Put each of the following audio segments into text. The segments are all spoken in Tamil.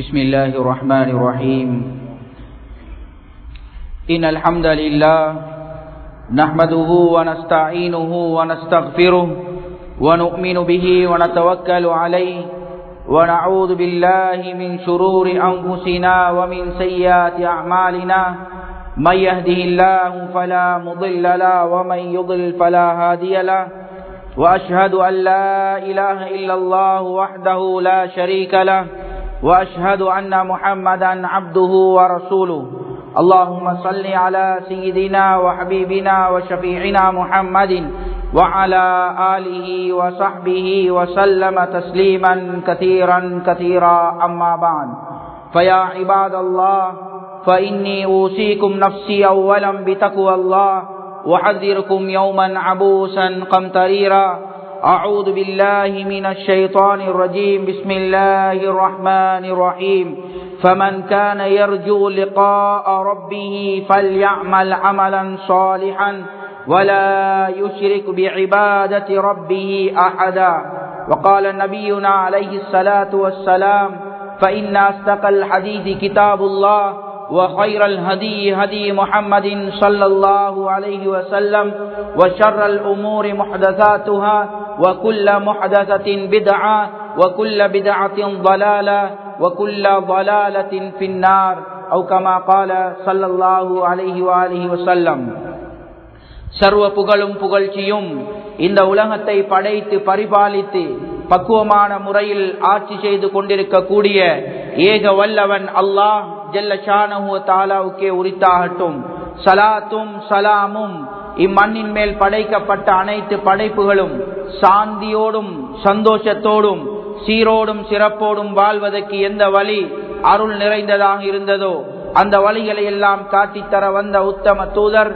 بسم الله الرحمن الرحيم. إن الحمد لله نحمده ونستعينه ونستغفره ونؤمن به ونتوكل عليه ونعوذ بالله من شرور أنفسنا ومن سيئات أعمالنا. من يهده الله فلا مضل له ومن يضل فلا هادي له. وأشهد أن لا إله إلا الله وحده لا شريك له. وأشهد أن محمدا عبده ورسوله. اللهم صل على سيدنا وحبيبنا وشفيعنا محمد وعلى آله وصحبه وسلم تسليما كثيرا كثيرا. أما بعد فيا عباد الله فإني أوصيكم نفسي أولا بتقوى الله وحذركم يوما عبوسا قمطريرا. أعوذ بالله من الشيطان الرجيم. بسم الله الرحمن الرحيم. فمن كان يرجو لقاء ربه فليعمل عملا صالحا ولا يشرك بعبادة ربه أحدا. وقال نبينا عليه الصلاة والسلام فإن أصدق الحديث كتاب الله وخير الهدي هدي محمد صلى الله عليه وسلم وشر الأمور محدثاتها وكل محدثة بدعة وكل بدعة ضلالة وكل ضلالة في النار أو كما قال صلى الله عليه وآله وسلم சர்வ புகழும் புகழ்ச்சியும் இந்த உலகத்தை படைத்து பரிபாலித்து பக்குவமான முறையில் ஆட்சி செய்து கொண்டிருக்கக்கூடிய ஏக வல்லவன் அல்லாஹ் ஜல்ல ஷானஹு தாலாவுக்கே உரித்தாகட்டும் சலாத்தும் சலாமும் இம்மண்ணின் மேல் படைக்கப்பட்ட அனைத்து படைப்புகளும் சாந்தியோடும் சந்தோஷத்தோடும் சீரோடும் சிறப்போடும் வாழ்வதற்கு எந்த வழி அருள் நிறைந்ததாக இருந்ததோ அந்த வழிகளை எல்லாம் காட்டித்தர வந்த உத்தம தூதர்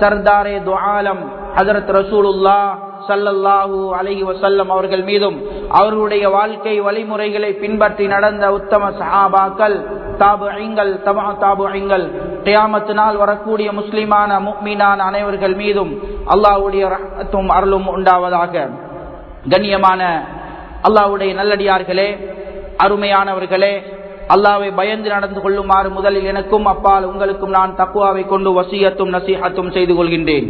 சர்தாரே துஆலம் ஹதரத் ரசூலுல்லா சல்லல்லாஹூ அலஹி வசல்லம் அவர்கள் மீதும் அவர்களுடைய வாழ்க்கை வழிமுறைகளை பின்பற்றி நடந்த உத்தம சஹாபாக்கள் தாபு ஐங்கள் தமா தாபு ஐங்கள் கியாமத்து நாள் வரக்கூடிய முஸ்லிமான முக்மீனான அனைவர்கள் மீதும் அல்லாவுடைய ரஹத்தும் அருளும் உண்டாவதாக. கண்ணியமான அல்லாவுடைய நல்லடியார்களே அருமையானவர்களே அல்லாவை பயந்து நடந்து கொள்ளுமாறு முதலில் எனக்கும் அப்பால் உங்களுக்கும் நான் தக்குவாவை கொண்டு வசியத்தும் நசீகத்தும் செய்து கொள்கின்றேன்.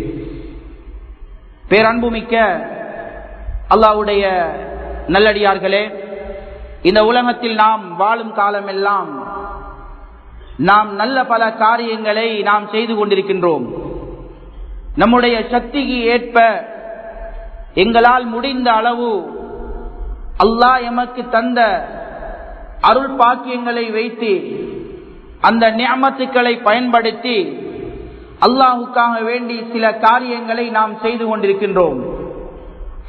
பேரன்புமிக்க அல்லாவுடைய நல்லடியார்களே இந்த உலகத்தில் நாம் வாழும் காலமெல்லாம் நாம் நல்ல பல காரியங்களை நாம் செய்து கொண்டிருக்கின்றோம். நம்முடைய சக்திக்கு ஏற்ப எங்களால் முடிந்த அளவு அல்லாஹ் எமக்கு தந்த அருள் பாக்கியங்களை வைத்து அந்த நியமத்துக்களை பயன்படுத்தி அல்லாஹுக்காக வேண்டி சில காரியங்களை நாம் செய்து கொண்டிருக்கின்றோம்.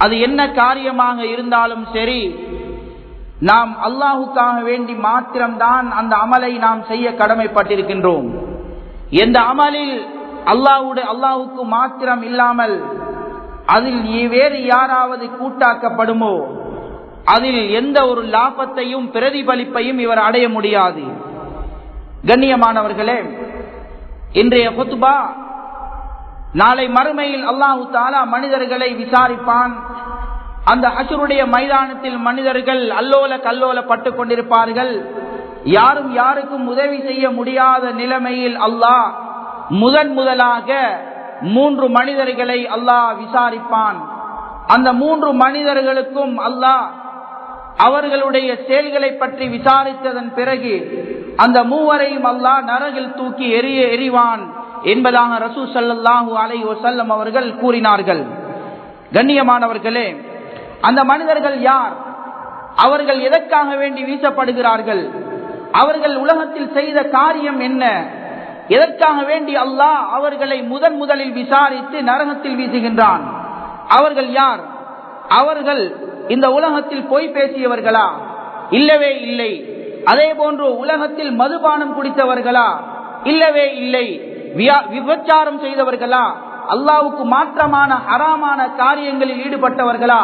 அது என்ன காரியமாக இருந்தாலும் சரி நாம் அல்லாஹுக்காக வேண்டி மாத்திரம்தான் அந்த அமலை நாம் செய்ய கடமைப்பட்டிருக்கின்றோம். எந்த அமலில் அல்லாஹுடைய அல்லாஹுக்கு மாத்திரம் இல்லாமல் அதில் வேறு யாராவது கூட்டாக்கப்படுமோ அதில் எந்த ஒரு லாபத்தையும் பிரதிபலிப்பையும் இவர் அடைய முடியாது. கண்ணியமானவர்களே இன்றைய குத்துபா நாளை மறுமையில் அல்லாஹு தாலா மனிதர்களை விசாரிப்பான் அந்த அசுருடைய மைதானத்தில் மனிதர்கள் அல்லோல கல்லோல பட்டு கொண்டிருப்பார்கள். யாரும் யாருக்கும் உதவி செய்ய முடியாத நிலைமையில் அல்லாஹ் முதன் முதலாக மூன்று மனிதர்களை அல்லாஹ் விசாரிப்பான். அந்த மூன்று மனிதர்களுக்கும் அல்லாஹ் அவர்களுடைய செயல்களை பற்றி விசாரித்ததன் பிறகு அந்த மூவரையும் அல்லாஹ் நரகில் தூக்கி எரிய எறிவான் என்பதாக ரசூ சல்லாஹூ அலை வசல்லம் அவர்கள் கூறினார்கள். கண்ணியமானவர்களே அந்த மனிதர்கள் யார்? அவர்கள் எதற்காக வேண்டி வீசப்படுகிறார்கள்? அவர்கள் உலகத்தில் செய்த காரியம் என்ன? எதற்காக வேண்டி அல்லாஹ் அவர்களை முதன் முதலில் விசாரித்து நரகத்தில் வீசுகின்றான்? அவர்கள் யார்? அவர்கள் இந்த உலகத்தில் பொய் பேசியவர்களா? இல்லவே இல்லை. அதே போன்று உலகத்தில் மதுபானம் குடித்தவர்களா? இல்லவே இல்லை. விபச்சாரம் செய்தவர்களா? அல்லாவுக்கு மாற்றமான அறாமான காரியங்களில் ஈடுபட்டவர்களா?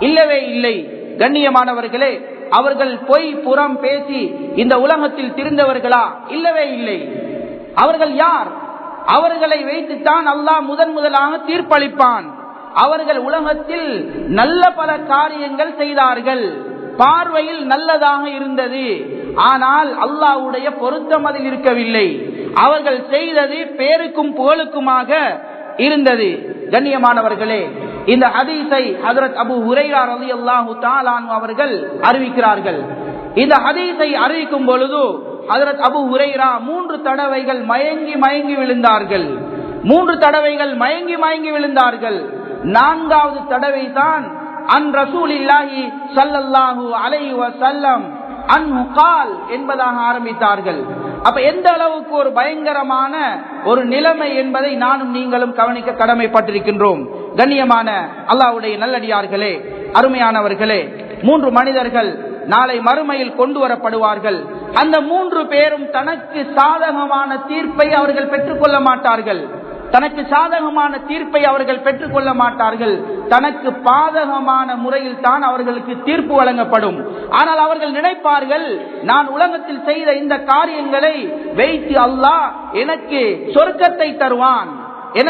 இல்லவே இல்லை. கண்ணியமானவர்களே அவர்கள் பொய் புறம் பேசி இந்த உலகத்தில் திருந்தவர்களா? இல்லவே இல்லை. அவர்கள் யார்? அவர்களை வைத்துத்தான் அல்லாஹ் முதன் முதலாக தீர்ப்பளிப்பான். அவர்கள் உலகத்தில் நல்ல பல காரியங்கள் செய்தார்கள். பார்வையில் நல்லதாக இருந்தது. ஆனால் அல்லாஹ்வுடைய பொருத்தம் அதில் இருக்கவில்லை. அவர்கள் செய்தது பேருக்கும் புகழுக்குமாக இருந்தது. கண்ணியமானவர்களே இந்த ஹதீஸை ஹதரத் அபு ஹுரைரா ரலியல்லாஹு தாலான் அவர்கள் அறிவிக்கிறார்கள். இந்த ஹதீஸை அறிவிக்கும் பொழுது ஹதரத் அபு உரைரா மூன்று தடவைகள் மயங்கி மயங்கி விழுந்தார்கள். மூன்று தடவைகள் மயங்கி மயங்கி விழுந்தார்கள். நான்காவது தடவை தான் அன் ரசூல் இல்லாஹி அலைஹி அலை வசல்லம் அன்முகால் என்பதாக ஆரம்பித்தார்கள். அப்ப எந்த அளவுக்கு ஒரு பயங்கரமான ஒரு நிலைமை என்பதை நானும் நீங்களும் கவனிக்க கடமைப்பட்டிருக்கின்றோம். கண்ணியமான அல்லாவுடைய நல்லடியார்களே அருமையானவர்களே மூன்று மனிதர்கள் நாளை மறுமையில் கொண்டு வரப்படுவார்கள். அந்த மூன்று பேரும் தனக்கு சாதகமான தீர்ப்பை அவர்கள் பெற்றுக்கொள்ள மாட்டார்கள். தனக்கு சாதகமான தீர்ப்பை அவர்கள் பெற்றுக்கொள்ள மாட்டார்கள். தனக்கு பாதகமான முறையில் தான் அவர்களுக்கு தீர்ப்பு வழங்கப்படும். ஆனால் அவர்கள் நினைப்பார்கள் நான் உலகத்தில் செய்த இந்த காரியங்களை வைத்து அல்லாஹ் எனக்கு சொர்க்கத்தை தருவான்.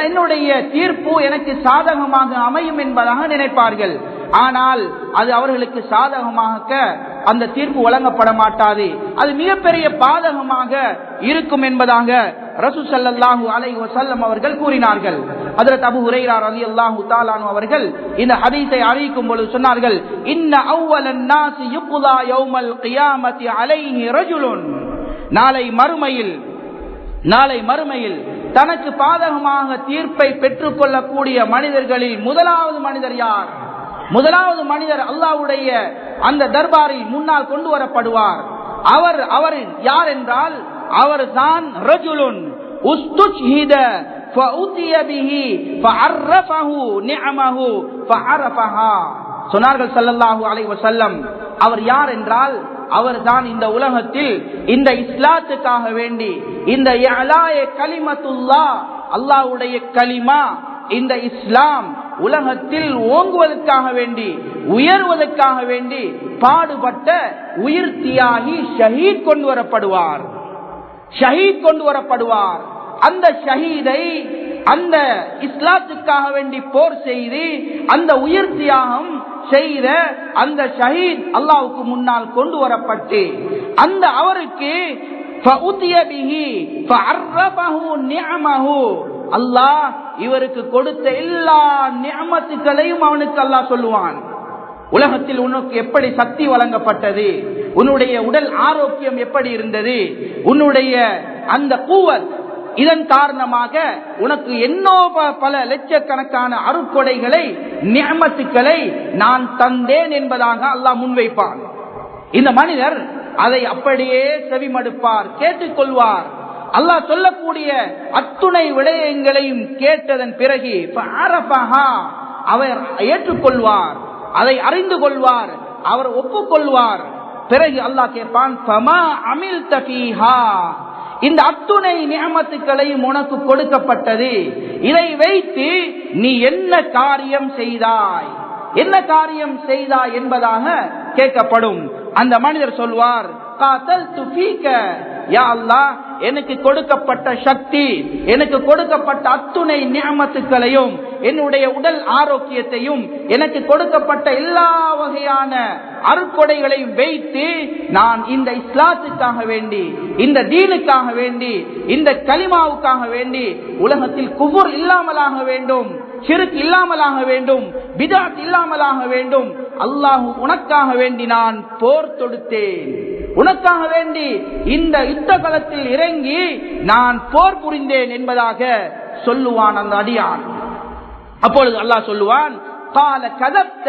என்னுடைய தீர்ப்பு எனக்கு சாதகமாக அமையும் என்பதாக நினைப்பார்கள். ஆனால் அது அவர்களுக்கு சாதகமாக அந்த தீர்ப்பு வழங்கப்பட மாட்டாது. அது மிகப்பெரிய பாதகமாக இருக்கும் என்பதாக ரசூ சல்லாஹு அலை வசல்லம் அவர்கள் கூறினார்கள். அதுல தபு உரையார் அலி அல்லாஹு தாலானு அவர்கள் இந்த ஹதீஸை அறிவிக்கும் பொழுது சொன்னார்கள் இன்ன அவ்வலன் நாஸ் யுக்லா யௌமல் கியாமத்தி அலைஹி ரஜுலுன். நாளை மறுமையில் நாளை மறுமையில் தனக்கு பாதகமாக தீர்ப்பை பெற்றுக்கொள்ளக்கூடிய மனிதர்களில் முதலாவது மனிதர் யார்? முதலாவது மனிதர் அல்லாவுடைய அந்த தர்பாரில் முன்னால் கொண்டு வரப்படுவார். அவர் அவர் யார் என்றால் அவர் தான் ரஜுலுன் உஸ்துஜ்ஹித சொன்னார்கள் சல்லல்லாஹு அலைவசல்லம் அவர் யார் என்றால் அவர் தான் இந்த உலகத்தில் இந்த இஸ்லாத்துக்காக வேண்டி இந்த இஅலாய கலிமத்துல்லா அல்லாஹ்வுடைய கலிமா இந்த இஸ்லாம் உலகத்தில் ஓங்குவதற்காக வேண்டி உயர்வதற்காக வேண்டி பாடுபட்ட உயிர் தியாகி ஷஹீத் கொண்டு வரப்படுவார். ஷஹீத் கொண்டு வரப்படுவார். அந்த ஷஹீதை அந்த இஸ்லாத்துக்காக வேண்டி போர் செய்து அந்த உயிர் தியாகம் செய்த அந்த ஷஹீத் அல்லாவுக்கு முன்னால் கொண்டு வரப்பட்டு அந்த அவருக்கு அல்லாஹ் இவருக்கு கொடுத்த எல்லா நியமத்துக்களையும் அவனுக்கு அல்லாஹ் சொல்லுவான். உலகத்தில் உனக்கு எப்படி சக்தி வழங்கப்பட்டது? உன்னுடைய உடல் ஆரோக்கியம் எப்படி இருந்தது? உன்னுடைய அந்த கூவல் இதன் காரணமாக உனக்கு என்னோ ப- பல லட்சக்கணக்கான அருக்கொடைகளை நியமத்துக்களை நான் தந்தேன் என்பதாக அல்லாஹ் முன்வைப்பான் இந்த மனிதர் அதை அப்படியே செவிமடுப்பார் கேட்டுக்கொள்வார் அல்லாஹ் சொல்லக்கூடிய அத்துணை விடயங்களையும் கேட்டதன் பிறகு அவர் ஏற்றுக்கொள்வார் அதை அறிந்து கொள்வார் அவர் ஒப்புக்கொள்வார் பிறகு அல்லாஹ் கேட்பான் சமா அமில்த ஃபீஹா?" இந்த அத்துணை நியமத்துக்களையும் உனக்கு கொடுக்கப்பட்டது. இதை வைத்து நீ என்ன காரியம் செய்தாய்? என்ன காரியம் செய்தாய் என்பதாக கேட்கப்படும். அந்த மனிதர் சொல்வார் யா அல்லாஹ் எனக்கு கொடுக்கப்பட்ட சக்தி எனக்கு கொடுக்கப்பட்ட அத்துணை நியமத்துக்களையும் என்னுடைய உடல் ஆரோக்கியத்தையும் எனக்கு கொடுக்கப்பட்ட எல்லா வகையான அருட்கொடைகளையும் வைத்து நான் இந்த இஸ்லாத்துக்காக வேண்டி இந்த தீனுக்காக வேண்டி இந்த கலிமாவுக்காக வேண்டி உலகத்தில் குபுர் இல்லாமலாக வேண்டும் சிறுக்கு இல்லாமலாக வேண்டும் பிதாத் இல்லாமலாக வேண்டும் அல்லாஹ் உனக்காக வேண்டி நான் போர் தொடுத்தேன். உனக்காக வேண்டி இந்த யுத்த களத்தில் இறங்கி நான் போர் புரிந்தேன் என்பதாக சொல்லுவான் அந்த அடியான். அப்பொழுது அல்லாஹ் சொல்லுவான் கால கதத்த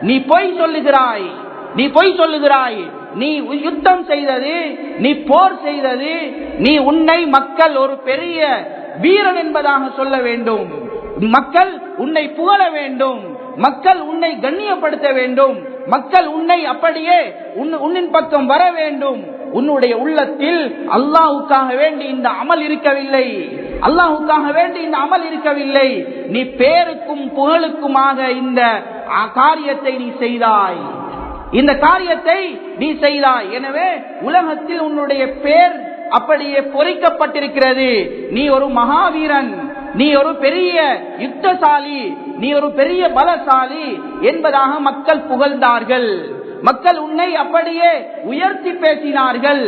நீ பொய் சொல்லுகிறாய் நீ பொய் சொல்லுகிறாய் நீ யுத்தம் செய்தது நீ போர் செய்தது நீ உன்னை மக்கள் ஒரு பெரிய வீரன் என்பதாக சொல்ல வேண்டும். மக்கள் உன்னை புகழ வேண்டும். மக்கள் உன்னை கண்ணியப்படுத்த வேண்டும். மக்கள் உன்னை அப்படியே உன்னின் பக்கம் வர வேண்டும். உன்னுடைய உள்ளத்தில் அல்லாஹுக்காக வேண்டி இந்த அமல் இருக்கவில்லை. அல்லாஹுக்காக வேண்டி இந்த அமல் இருக்கவில்லை. நீ பேருக்கும் புகழுக்குமாக இந்த அ, காரியத்தை நீ செய்தாய். இந்த காரியத்தை நீ செய்தாய். எனவே உலகத்தில் உன்னுடைய பேர் அப்படியே பொறிக்கப்பட்டிருக்கிறது. நீ ஒரு மகாவீரன். நீ ஒரு பெரிய யுத்தசாலி. நீ ஒரு பெரிய பலசாலி என்பதாக மக்கள் புகழ்ந்தார்கள். மக்கள் உன்னை அப்படியே உயர்த்தி பேசினார்கள்.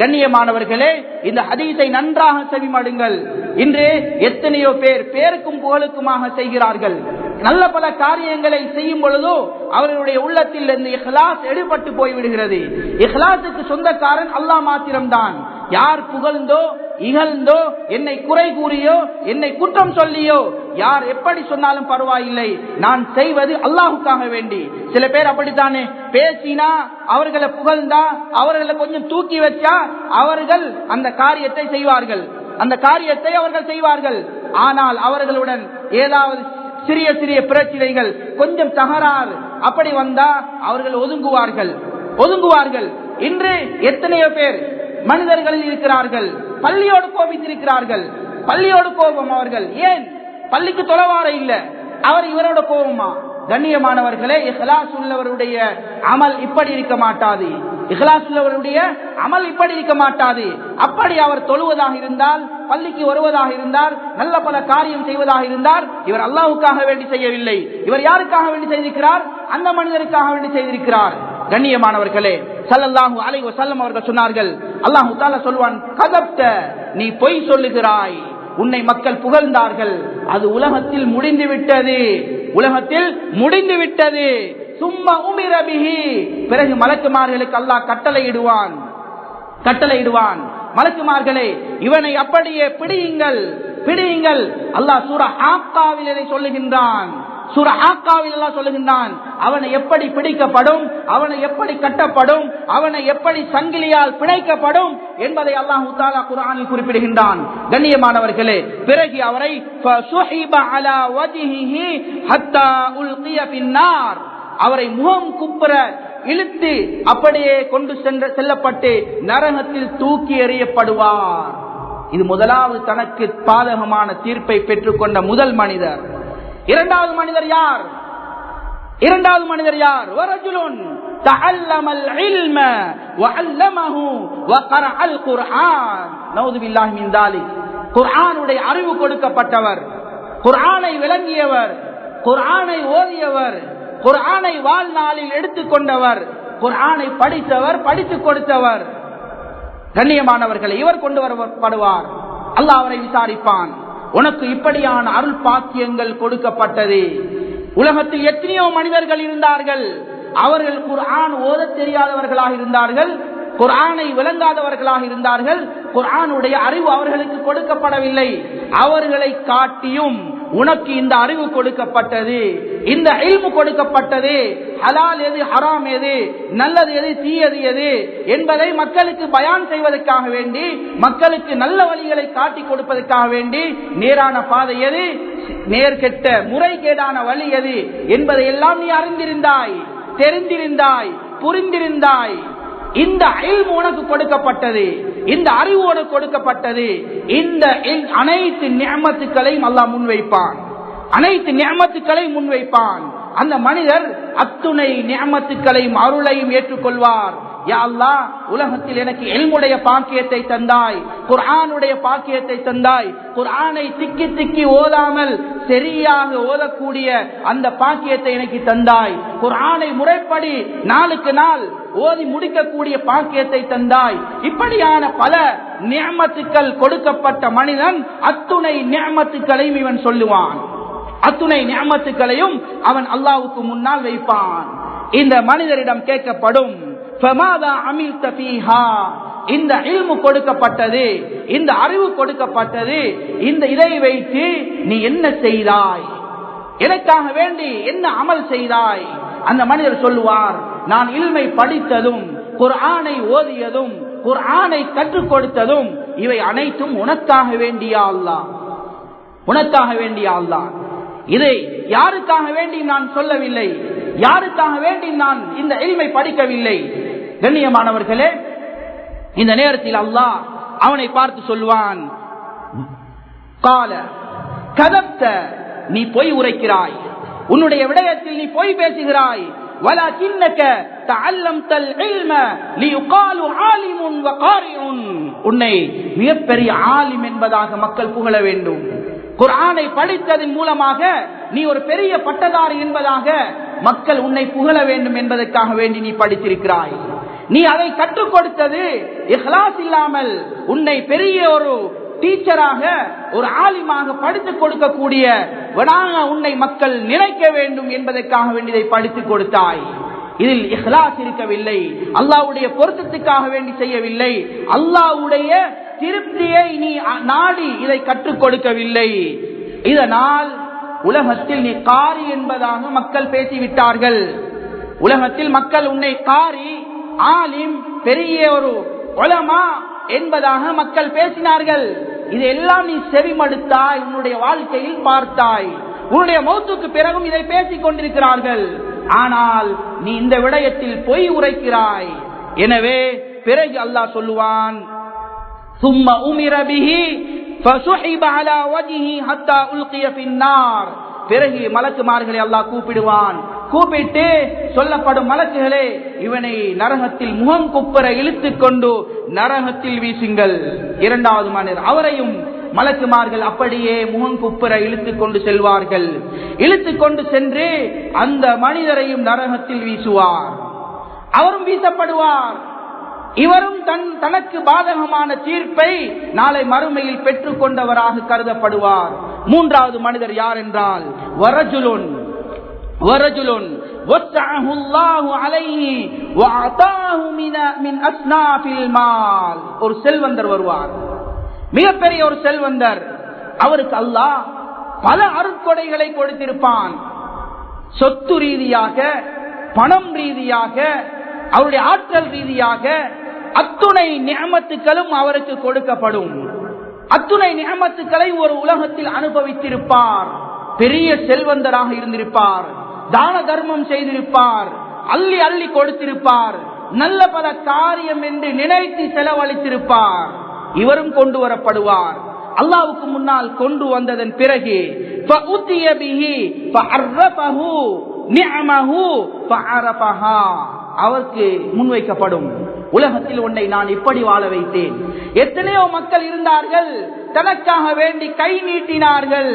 கண்ணியமானவர்களே இந்த ஹதீஸை நன்றாக செவிமடுங்கள். இன்று எத்தனையோ பேர் பேருக்கும் புகழுக்குமாக செய்கிறார்கள். நல்ல பல காரியங்களை செய்யும் பொழுதோ அவர்களுடைய உள்ளத்தில் இருந்து இஹ்லாஸ் எடுபட்டு போய்விடுகிறது. இஹ்லாஸுக்கு சொந்தக்காரன் அல்லாஹ் மாத்திரம்தான். யார் புகழ்ந்தோ இகழ்ந்தோ என்னை குறை கூறியோ என்னை குற்றம் சொல்லியோ யார் எப்படி சொன்னாலும் பரவாயில்லை. நான் செய்வது அல்லாஹுக்காக வேண்டி. சில பேர் அப்படித்தானே? பேசினா அவர்களை புகழ்ந்தா அவர்களை கொஞ்சம் தூக்கி வச்சா அவர்கள் அந்த காரியத்தை செய்வார்கள். அந்த காரியத்தை அவர்கள் செய்வார்கள். ஆனால் அவர்களுடன் ஏதாவது சிறிய சிறிய பிரச்சனைகள் கொஞ்சம் தகராறு அப்படி வந்தா அவர்கள் ஒதுங்குவார்கள். ஒதுங்குவார்கள். இன்று எத்தனையோ பேர் மனிதர்களில் இருக்கிறார்கள். பள்ளியோடு கோபித்திருக்கிறார்கள். பள்ளியோடு கோபம் அவர்கள். ஏன்? பள்ளிக்கு தொலைவார இல்ல. அவர் இவரோட கோபமா? கண்ணியமானவர்களே இஹ்லாஸ் உள்ளவருடைய அமல் இப்படி இருக்க மாட்டாது. இஹ்லாஸ் உள்ளவருடைய அமல் இப்படி இருக்க மாட்டாது. அப்படி அவர் தொழுவதாக இருந்தால் பள்ளிக்கு வருவதாக இருந்தால் நல்ல பல காரியம் செய்வதாக இருந்தால் இவர் அல்லாவுக்காக வேண்டி செய்யவில்லை. இவர் யாருக்காக வேண்டி செய்திருக்கிறார்? அந்த மனிதருக்காக வேண்டி செய்திருக்கிறார். கண்ணியமானவர்களே சல்லல்லாஹு அலை வசல்லம் அவர்கள் சொன்னார்கள் அல்லாஹு தஆலா சொல்வான் கதப்த நீ பொய் சொல்லுகிறாய். உன்னை மக்கள் புகழ்ந்தார்கள். அது உலகத்தில் முடிந்து விட்டது. உலகத்தில் முடிந்து விட்டது. சும்மா உமிரபிஹி பிறகு மலக்குமார்களுக்கு அல்லாஹ் கட்டளையிடுவான் கட்டளையிடுவான். மலக்குமார்களே இவனை அப்படியே பிடியுங்கள் பிடியுங்கள். அல்லாஹ் சூரா ஆப்காவில் இதை சொல்லுகின்றான். சூர ஆக்காவில் சொல்லுகின்றான் அவனை எப்படி பிடிக்கப்படும் அவனை எப்படி கட்டப்படும் அவனை எப்படி சங்கிலியால் பிணைக்கப்படும் என்பதை அல்லாஹு தாலா குரானில் குறிப்பிடுகின்றான். கண்ணியமானவர்களே பிறகு அவரை அவரை முகம் குப்புற இழுத்து அப்படியே கொண்டு சென்ற செல்லப்பட்டு நரகத்தில் தூக்கி எறியப்படுவார். இது முதலாவது தனக்கு பாதகமான தீர்ப்பை பெற்றுக்கொண்ட முதல் மனிதர். இரண்டாவது மனிதர் யார் இரண்டாவது மனிதர் யார் வரஜுலுன் تعلم العلم وعلمه وقرأ القرآن نعوذ بالله من ذلك குர்ஆனுடைய அறிவு கொடுக்கப்பட்டவர் குர்ஆனை விளங்கியவர் குர்ஆனை ஓதியவர் குர்ஆனை வாழ்நாளில் எடுத்துக்கொண்டவர் குர்ஆனை படித்தவர் படித்துக் கொடுத்தவர் கண்ணியமானவர்களை இவர் கொண்டு வரப்படுவார் அல்லாஹ் அவரை விசாரிப்பான் உனக்கு இப்படியான அருள் பாக்கியங்கள் கொடுக்கப்பட்டது. உலகத்தில் எத்தனையோ மனிதர்கள் இருந்தார்கள். அவர்கள் குர்ஆன் ஓத தெரியாதவர்களாக இருந்தார்கள். குர்ஆனை விளங்காதவர்களாக இருந்தார்கள். குர்ஆனுடைய அறிவு அவர்களுக்கு கொடுக்கப்படவில்லை. அவர்களை காட்டியும் உனக்கு இந்த அறிவு கொடுக்கப்பட்டது இந்த இல்மு கொடுக்கப்பட்டது ஹலால் எது ஹராம் எது நல்லது எது தீயது எது என்பதை மக்களுக்கு பயான் செய்வதற்காக வேண்டி மக்களுக்கு நல்ல வழிகளை காட்டி கொடுப்பதற்காக வேண்டி நேரான பாதை எது நேர்கெட்ட முறைகேடான வழி எது என்பதை எல்லாம் நீ அறிந்திருந்தாய் தெரிந்திருந்தாய் புரிந்திருந்தாய். இந்த இல்மு உனக்கு கொடுக்கப்பட்டது. இந்த அறிவோடு கொடுக்கப்பட்டது. இந்த அனைத்து நியமத்துக்களையும் அல்லாஹ் முன்வைப்பான். அனைத்து நியமத்துக்களையும் முன்வைப்பான். அந்த மனிதர் அத்துணை நியமத்துக்களையும் அருளையும் ஏற்றுக்கொள்வார். யா உலகத்தில் எனக்கு எல்முடைய பாக்கியத்தை தந்தாய். குர்ஆனுடைய பாக்கியத்தை தந்தாய். குர்ஆனை திக்கி திக்கி ஓதாமல் சரியாக ஓதக்கூடிய அந்த பாக்கியத்தை எனக்கு தந்தாய். குர்ஆனை முறைப்படி நாளுக்கு நாள் ஓதி முடிக்கக்கூடிய பாக்கியத்தை தந்தாய். இப்படியான பல நியமத்துக்கள் கொடுக்கப்பட்ட மனிதன் அத்துணை நியமத்துக்களையும் இவன் சொல்லுவான். அத்துணை நியமத்துக்களையும் அவன் அல்லாவுக்கு முன்னால் வைப்பான். இந்த மனிதரிடம் கேட்கப்படும் இந்த இல்மு கொடுக்கப்பட்டது இந்த அறிவு கொடுக்கப்பட்டது இந்த இதை வைத்து நீ என்ன செய்தாய்? எனக்காக வேண்டி என்ன அமல் செய்தாய்? அந்த மனிதர் சொல்லுவார் நான் இல்மை படித்ததும் குர்ஆனை ஓதியதும் குர்ஆனை கற்றுக் கொடுத்ததும் இவை அனைத்தும் உனக்காக வேண்டிய அல்லா உனக்காக வேண்டிய அல்லா இதை யாருக்காக வேண்டி நான் சொல்லவில்லை? யாருக்காக வேண்டி நான் இந்த எளிமை படிக்கவில்லை? கண்ணியமானவர்களே இந்த நேரத்தில் அல்லாஹ் அவனை பார்த்து சொல்வான் கால கதப்த நீ பொய் உரைக்கிறாய். உன்னுடைய விடயத்தில் நீ பொய் பேசுகிறாய். ولكنك تعلمت العلم ليقال عالم وقارئ உன்னை மிகப்பெரிய ஆலிம் என்பதாக மக்கள் புகழ வேண்டும் குர்ஆனை படித்ததன் மூலமாக நீ ஒரு பெரிய பட்டதாரி என்பதாக மக்கள் உன்னை புகழ வேண்டும் என்பதற்காக வேண்டி நீ படித்திருக்கிறாய் நீ அதை கற்றுக் கொடுத்தது இஹ்லாஸ் இல்லாமல் உன்னை பெரிய ஒரு டீச்சராக ஒரு ஆலிமாக படித்துக் கொடுக்கக்கூடிய உன்னை மக்கள் நினைக்க வேண்டும் என்பதற்காக வேண்டியதை படித்துக் கொடுத்தாய். இதில் இஹ்லாஸ் இருக்கவில்லை. அல்லாவுடைய பொருத்தத்துக்காக வேண்டி செய்யவில்லை. அல்லாவுடைய திருப்தியை நீ நாடி இதை கற்றுக் கொடுக்கவில்லை. இதனால் உலகத்தில் நீ காரி என்பதாக மக்கள் பேசிவிட்டார்கள். உலகத்தில் மக்கள் உன்னை காரி ஆலிம் பெரிய ஒரு உலமா என்பதாக மக்கள் பேசினார்கள். இதெல்லாம் நீ செவிமடுத்தாய் உன்னுடைய வாழ்க்கையில் பார்த்தாய். உன்னுடைய மௌத்துக்கு பிறகும் இதை பேசிக் கொண்டிருக்கிறார்கள். ஆனால் நீ இந்த விடயத்தில் பொய் உரைக்கிறாய். எனவே பிறகு அல்லாஹ் சொல்லுவான் சும்மா உமிரபிஹி பிறகு மலக்குமார்களை அல்லாஹ் கூப்பிடுவான் கூப்பிட்டு சொல்லப்படும் மலக்குகளே இவனை நரகத்தில் முகம் குப்பர இழுத்துக் கொண்டு நரகத்தில் வீசுங்கள். இரண்டாவது மனிதர் அவரையும் மலக்குமார்கள் அப்படியே முகம் குப்புற இழுத்துக் கொண்டு செல்வார்கள். இழுத்துக் கொண்டு சென்று அந்த மனிதரையும் நரகத்தில் வீசுவார். அவரும் வீசப்படுவார். இவரும் தன் தனக்கு பாதகமான தீர்ப்பை நாளை மறுமையில் பெற்றுக் கொண்டவராக கருதப்படுவார். மூன்றாவது மனிதர் யார் என்றால் வரஜுலுன். வரஜுலுன் وسعه الله عليه وأعطاه من من أصناف المال ஒரு செல்வந்தர் வருவார் மிகப்பெரிய ஒரு செல்வந்தர் அவருக்கு அல்லாஹ் பல அருட்கொடைகளை கொடுத்திருப்பான் சொத்து ரீதியாக பணம் ரீதியாக அவருடைய ஆற்றல் ரீதியாக அத்துணை நியமத்துக்களும் அவருக்கு கொடுக்கப்படும் அத்துணை நியமத்துக்களை ஒரு உலகத்தில் அனுபவித்திருப்பார் பெரிய செல்வந்தராக இருந்திருப்பார் தான தர்மம் செய்திருப்பார் அள்ளி அள்ளி கொடுத்திருப்பார் நல்ல பல காரியம் என்று நினைத்து செலவழித்திருப்பார். இவரும் கொண்டு வரப்படுவார். அல்லாவுக்கு முன்னால் கொண்டு வந்ததன் பிறகு அவருக்கு முன்வைக்கப்படும். உலகத்தில் ஒன்றை நான் இப்படி வாழ வைத்தேன். எத்தனையோ மக்கள் இருந்தார்கள் தனக்காக வேண்டி கை நீட்டினார்கள்.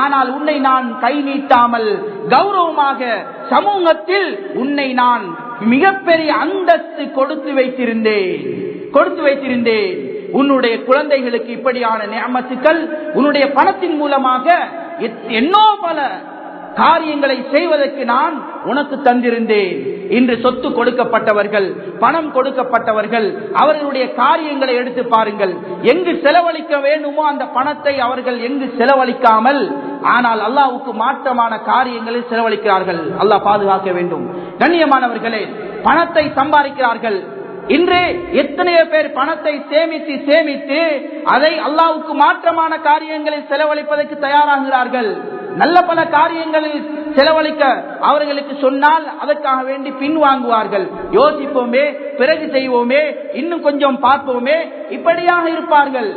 ஆனால் உன்னை நான் கை நீட்டாமல் கௌரவமாக சமூகத்தில் உன்னை நான் மிகப்பெரிய அந்தஸ்து கொடுத்து வைத்திருந்தேன். கொடுத்து வைத்திருந்தேன். உன்னுடைய குழந்தைகளுக்கு இப்படியான நியமத்துக்கள் உன்னுடைய பணத்தின் மூலமாக என்னோ பல காரியங்களை செய்வதற்கு நான் உனக்கு தந்திருந்தேன். இன்று சொத்து கொடுக்கப்பட்டவர்கள் பணம் கொடுக்கப்பட்டவர்கள் அவர்களுடைய காரியங்களை எடுத்து பாருங்கள். எங்கு செலவழிக்க வேண்டுமோ அந்த பணத்தை அவர்கள் எங்கு செலவழிக்காமல் ஆனால் அல்லாவுக்கு மாற்றமான காரியங்களை செலவழிக்கிறார்கள். அல்லாஹ் பாதுகாக்க வேண்டும். கண்ணியமானவர்களே பணத்தை சம்பாதிக்கிறார்கள். இன்று எத்தனையோ பேர் பணத்தை சேமித்து சேமித்து அதை அல்லாவுக்கு மாற்றமான காரியங்களை செலவழிப்பதற்கு தயாராகிறார்கள். நல்ல பல காரியங்களில் செலவழிக்க அவர்களுக்கு சொன்னால் அதற்காக வேண்டி பின் வாங்குவார்கள். யோசிப்போமே பிறகு செய்வோமே இன்னும் கொஞ்சம் பார்ப்போமே இப்படியாக இருப்பார்கள்.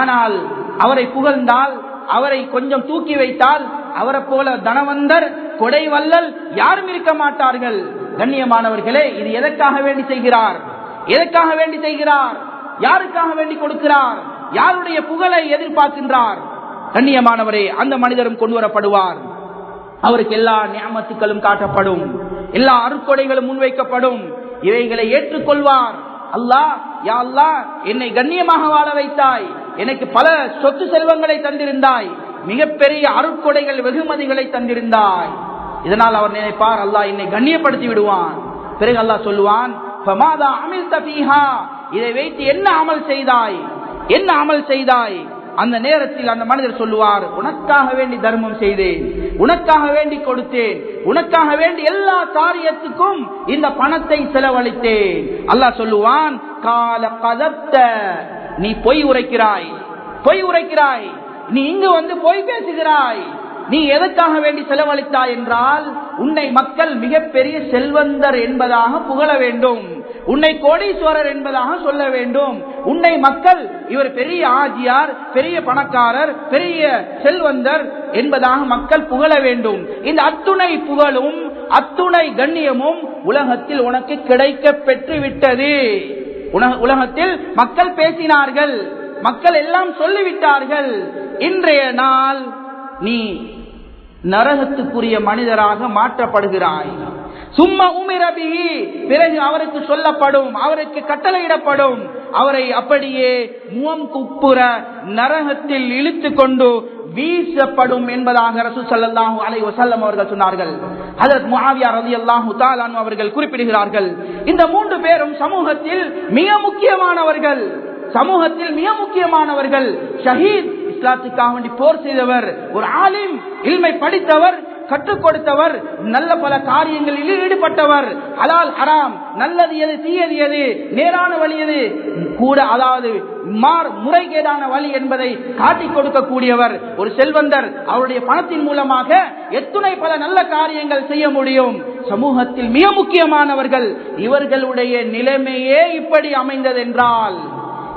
ஆனால் அவரை புகழ்ந்தால் அவரை கொஞ்சம் தூக்கி வைத்தால் அவரை போல தனவந்தர் கொடை வல்லல் யாரும் இருக்க மாட்டார்கள். கண்ணியமானவர்களே இது எதற்காக வேண்டி செய்கிறார்? எதற்காக வேண்டி செய்கிறார்? யாருக்காக வேண்டி கொடுக்கிறார்? யாருடைய புகழை எதிர்பார்க்கின்றார்? கண்ணியமானவரே அந்த மனிதரும் கொண்டு வரப்படுவார். அவருக்கு எல்லா நியமத்துக்களும் காட்டப்படும். எல்லா அறுக்கொடைகளும் முன்வைக்கப்படும். இவைகளை ஏற்றுக்கொள்வார். அல்லாஹ் யா அல்லாஹ் என்னை கண்ணியமாக வாழ வைத்தாய். எனக்கு பல சொத்து செல்வங்களை தந்திருந்தாய். மிகப்பெரிய அருட்கொடைகள் வெகுமதிகளை தந்திருந்தாய். இதனால் அவர் நினைப்பார் அல்லாஹ் என்னை கண்ணியப்படுத்தி விடுவான். பிறகு அல்லாஹ் சொல்லுவான் அமில்த இதை வைத்து என்ன அமல் செய்தாய்? என்ன அமல் செய்தாய்? அந்த நேரத்தில் அந்த மனிதர் சொல்லுவார் உனக்காக வேண்டி தர்மம் செய்தேன். உனக்காக வேண்டி கொடுத்தேன். உனக்காக வேண்டி எல்லா காரியத்துக்கும் இந்த பணத்தை செலவழித்தேன். அல்லாஹ் சொல்லுவான் கால கதத்த நீ பொய் உரைக்கிறாய். பொய் உரைக்கிறாய். நீ இங்கு வந்து பொய் பேசுகிறாய். நீ எதற்காக வேண்டி செலவழித்தாய் என்றால் உன்னை மக்கள் மிகப்பெரிய செல்வந்தர் என்பதாக புகழ வேண்டும். உன்னை கோடீஸ்வரர் என்பதாக சொல்ல வேண்டும். உன்னை மக்கள் இவர் பெரிய ஆஜியார் பெரிய பணக்காரர் பெரிய செல்வந்தர் என்பதாக மக்கள் புகழ வேண்டும். இந்த அத்துணை புகழும் அத்துணை கண்ணியமும் உலகத்தில் உனக்கு கிடைக்க பெற்று விட்டது. உலக- உலகத்தில் மக்கள் பேசினார்கள். மக்கள் எல்லாம் சொல்லிவிட்டார்கள். இன்றைய நாள் நீ நரகத்துக்குரிய மனிதராக மாற்றப்படுகிறாய். சும்மா உமிரபிகி பிறகு அவருக்கு சொல்லப்படும் அவருக்கு கட்டளையிடப்படும். அவரை அப்படியே முகம் குப்புற நரகத்தில் இழுத்து கொண்டு வீசப்படும் என்பதாக ரசூல் சல்லாஹு அலை வசல்லம் அவர்கள் சொன்னார்கள். ஹஜரத் முஆவியா ரலியல்லாஹு தஆலா அவர்கள் குறிப்பிடுகிறார்கள். இந்த மூன்று பேரும் சமூகத்தில் மிக முக்கியமானவர்கள். சமூகத்தில் மிக முக்கியமானவர்கள். ஷஹீத் இஸ்லாத்துக்காக வேண்டி போர் செய்தவர் ஒரு ஆலிம் இல்மை படித்தவர் கற்றுக் கொடுத்தவர் நல்ல பல காரியங்களில் ஈடுபட்டவர். அலால் ஹராம் நல்லது எது தீயது எது நேரான வழி எது? கூட அதாவது மார் முறைகேடான வழி என்பதை காட்டிக் கொடுக்கக்கூடியவர் ஒரு செல்வந்தர் அவருடைய பணத்தின் மூலமாக எத்துணை பல நல்ல காரியங்கள் செய்ய முடியும். சமூகத்தில் மிக முக்கியமானவர்கள் இவர்களுடைய நிலைமையே இப்படி அமைந்ததென்றால்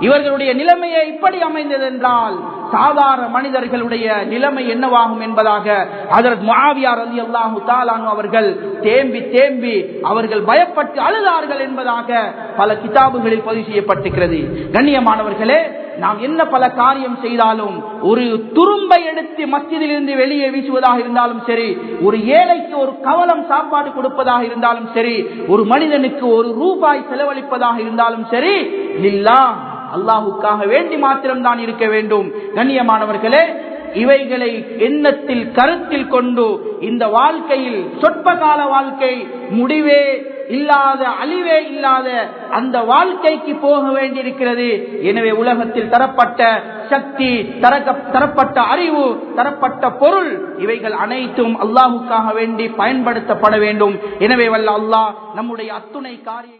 இவர்களுடைய நிலைமையை இப்படி அமைந்ததென்றால் சாதாரண மனிதர்களுடைய நிலைமை என்னவாகும் என்பதாக அதற்கு மாவியார் அலி அல்லாஹு தாலானு அவர்கள் தேம்பி தேம்பி அவர்கள் பயப்பட்டு அழுதார்கள் என்பதாக பல கிதாபுகளில் பதிவு செய்யப்பட்டிருக்கிறது. கண்ணியமானவர்களே நாம் என்ன பல காரியம் செய்தாலும் ஒரு துரும்பை எடுத்து மஸ்ஜிதிலிருந்து வெளியே வீசுவதாக இருந்தாலும் சரி ஒரு ஏழைக்கு ஒரு கவலம் சாப்பாடு கொடுப்பதாக இருந்தாலும் சரி ஒரு மனிதனுக்கு ஒரு ரூபாய் செலவழிப்பதாக இருந்தாலும் சரி இல்லா அல்லாஹுக்காக வேண்டி மாத்திரம்தான் இருக்க வேண்டும். கண்ணியமானவர்களே இவைகளை எண்ணத்தில் கருத்தில் கொண்டு இந்த வாழ்க்கையில் சொற்ப கால வாழ்க்கை முடிவே இல்லாத அழிவே இல்லாத அந்த வாழ்க்கைக்கு போக வேண்டியிருக்கிறது. எனவே உலகத்தில் தரப்பட்ட சக்தி தரப்பட்ட அறிவு தரப்பட்ட பொருள் இவைகள் அனைத்தும் அல்லாஹுக்காக வேண்டி பயன்படுத்தப்பட வேண்டும். எனவே வல்ல அல்லாஹ் நம்முடைய அத்துணை காரியம்